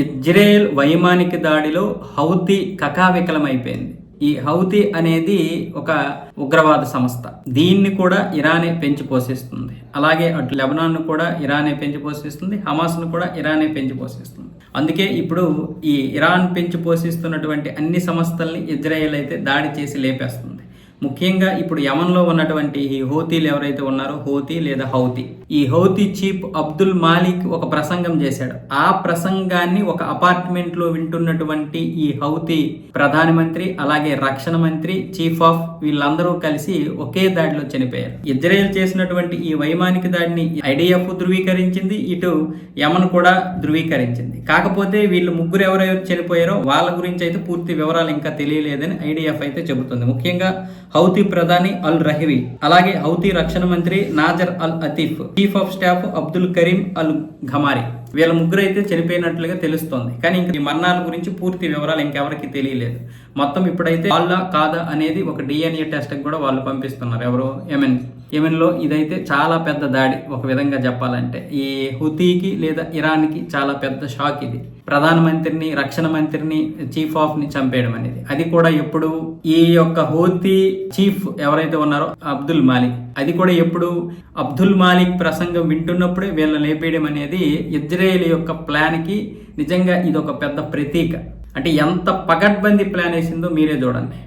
Israel వైమానిక దాడిలో హౌతి కకావికలమైపోయింది. ఈ హౌతి అనేది ఒక ఉగ్రవాద సంస్థ. దీన్ని కూడా ఇరానే పెంచి పోషిస్తుంది అలాగే అటు లెబనాన్ను కూడా ఇరానే పెంచి పోషిస్తుంది హమాస్ను కూడా ఇరానే పెంచి పోషిస్తుంది అందుకే ఇప్పుడు ఈ ఇరాన్ పెంచి పోషిస్తున్నటువంటి అన్ని సంస్థల్ని ఇజ్రాయెల్ అయితే దాడి చేసి లేపేస్తుంది. ముఖ్యంగా ఇప్పుడు యమన్లో ఉన్నటువంటి ఈ హౌతీలు ఎవరైతే ఉన్నారో హౌతీ లేదా హౌతీ. ఈ హౌతీ చీఫ్ అబ్దుల్ మాలిక్ ఒక ప్రసంగం చేశాడు. ఆ ప్రసంగాన్ని ఒక అపార్ట్మెంట్లో వింటున్నటువంటి ఈ హౌతీ ప్రధానమంత్రి అలాగే రక్షణ మంత్రి చీఫ్ ఆఫ్ వీళ్ళందరూ కలిసి ఒకే దాడిలో చనిపోయారు. ఇజ్రాయెల్ చేసినటువంటి ఈ వైమానిక దాడిని ఐడిఎఫ్ ధృవీకరించింది. ఇటు యమన్ కూడా ధృవీకరించింది. కాకపోతే వీళ్ళు ముగ్గురు ఎవరెవరు చనిపోయారో వాళ్ళ గురించి అయితే పూర్తి వివరాలు ఇంకా తెలియలేదని ఐడిఎఫ్ అయితే చెబుతుంది. ముఖ్యంగా హౌతీ ప్రధాని అల్ రహివి అలాగే హౌతీ రక్షణ మంత్రి Nasser al Atifi chief of staff Abdul Karim al Ghamari. వీళ్ళ ముగ్గురు అయితే చనిపోయినట్లుగా తెలుస్తోంది. కానీ ఇంక ఈ మరణాల గురించి పూర్తి వివరాలు ఇంకెవరికి తెలియలేదు. మొత్తం ఇప్పుడైతే వాళ్ళ కాదా అనేది ఒక డిఎన్ఏ టెస్ట్ కూడా వాళ్ళు పంపిస్తున్నారు. ఎవరు ఎమెన్ యెమెన్ ఇదైతే చాలా పెద్ద దాడి. ఒక విధంగా చెప్పాలంటే ఈ హుతీకి లేదా ఇరాన్కి చాలా పెద్ద షాక్ ఇది. ప్రధానమంత్రిని రక్షణ మంత్రిని చీఫ్ ఆఫ్ని చంపేయడం అనేది. అది కూడా ఎప్పుడు ఈ యొక్క హోతీ చీఫ్ ఎవరైతే ఉన్నారో అబ్దుల్ మాలిక్. అది కూడా ఎప్పుడు అబ్దుల్ మాలిక్ ప్రసంగం వింటున్నప్పుడే వీళ్ళని లేపేయడం అనేది ఇజ్రాయేల్ యొక్క ప్లాన్కి నిజంగా ఇది ఒక పెద్ద ప్రతీక. అంటే ఎంత పగడ్బందీ ప్లాన్ వేసిందో మీరే చూడండి.